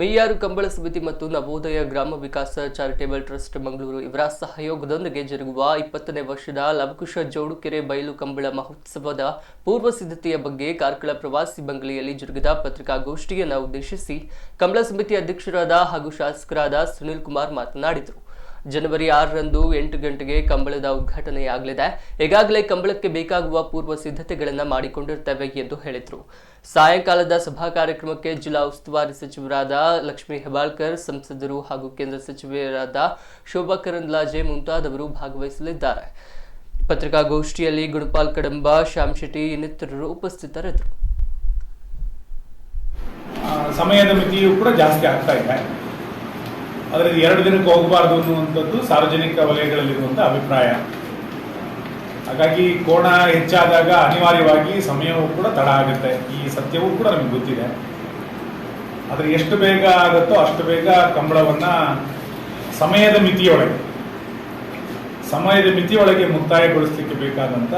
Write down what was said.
ಮೇಯಾರು ಕಂಬಳ ಸಮಿತಿ ಮತ್ತು ನವೋದಯ ಗ್ರಾಮ ವಿಕಾಸ ಚಾರಿಟೇಬಲ್ ಟ್ರಸ್ಟ್ ಮಂಗಳೂರು ಇವರ ಸಹಯೋಗದೊಂದಿಗೆ ಜರುಗುವ ಇಪ್ಪತ್ತನೇ ವರ್ಷದ ಲವಕುಶ ಜೋಡುಕೆರೆ ಬಯಲು ಕಂಬಳ ಮಹೋತ್ಸವದ ಪೂರ್ವ ಸಿದ್ಧತೆಯ ಬಗ್ಗೆ ಕಾರ್ಕಳ ಪ್ರವಾಸಿ ಬಂಗಲೆಯಲ್ಲಿ ಜರುಗಿದ ಪತ್ರಿಕಾಗೋಷ್ಠಿಯನ್ನು ಉದ್ದೇಶಿಸಿ ಕಂಬಳ ಸಮಿತಿ ಅಧ್ಯಕ್ಷರಾದ ಹಾಗೂ ಶಾಸಕರಾದ ಸುನಿಲ್ ಕುಮಾರ್ ಮಾತನಾಡಿದರು. ಜನವರಿ ಆರರಂದು ಎಂಟು ಗಂಟೆಗೆ ಕಂಬಳದ ಉದ್ಘಾಟನೆಯಾಗಲಿದೆ. ಈಗಾಗಲೇ ಕಂಬಳಕ್ಕೆ ಬೇಕಾಗುವ ಪೂರ್ವ ಸಿದ್ಧತೆಗಳನ್ನು ಮಾಡಿಕೊಂಡಿರ್ತೇವೆ ಎಂದು ಹೇಳಿದರು. ಸಾಯಂಕಾಲದ ಸಭಾ ಕಾರ್ಯಕ್ರಮಕ್ಕೆ ಜಿಲ್ಲಾ ಉಸ್ತುವಾರಿ ಸಚಿವರಾದ ಲಕ್ಷ್ಮೀ ಹೆಬಾಳ್ಕರ್ ಸಂಸದರು ಹಾಗೂ ಕೇಂದ್ರ ಸಚಿವರಾದ ಶೋಭಾ ಕರಂದ್ಲಾಜೆ ಮುಂತಾದವರು ಭಾಗವಹಿಸಲಿದ್ದಾರೆ. ಪತ್ರಿಕಾಗೋಷ್ಠಿಯಲ್ಲಿ ಗುಣಪಾಲ್ ಕಡಂಬ, ಶ್ಯಾಮ್ ಶೆಟ್ಟಿ ಇನ್ನಿತರರು ಉಪಸ್ಥಿತರಿದ್ದರು. ಸಮಯದ ಮಿತಿಯು ಕೂಡ ಜಾಸ್ತಿ ಆಗ್ತಾ ಇದೆ. ಅದರಲ್ಲಿ ಎರಡು ದಿನಕ್ಕೆ ಹೋಗಬಾರ್ದು ಅನ್ನುವಂಥದ್ದು ಸಾರ್ವಜನಿಕ ವಲಯಗಳಲ್ಲಿರುವಂಥ ಅಭಿಪ್ರಾಯ. ಹಾಗಾಗಿ ಕೋಣ ಹೆಚ್ಚಾದಾಗ ಅನಿವಾರ್ಯವಾಗಿ ಸಮಯವೂ ಕೂಡ ತಡ ಆಗುತ್ತೆ. ಈ ಸತ್ಯವೂ ಕೂಡ ನಮಗೆ ಗೊತ್ತಿದೆ. ಆದರೆ ಎಷ್ಟು ಬೇಗ ಆಗುತ್ತೋ ಅಷ್ಟು ಬೇಗ ಕಂಬಳವನ್ನು ಸಮಯದ ಮಿತಿಯೊಳಗೆ ಸಮಯದ ಮಿತಿಯೊಳಗೆ ಮುಕ್ತಾಯಗೊಳಿಸಲಿಕ್ಕೆ ಬೇಕಾದಂಥ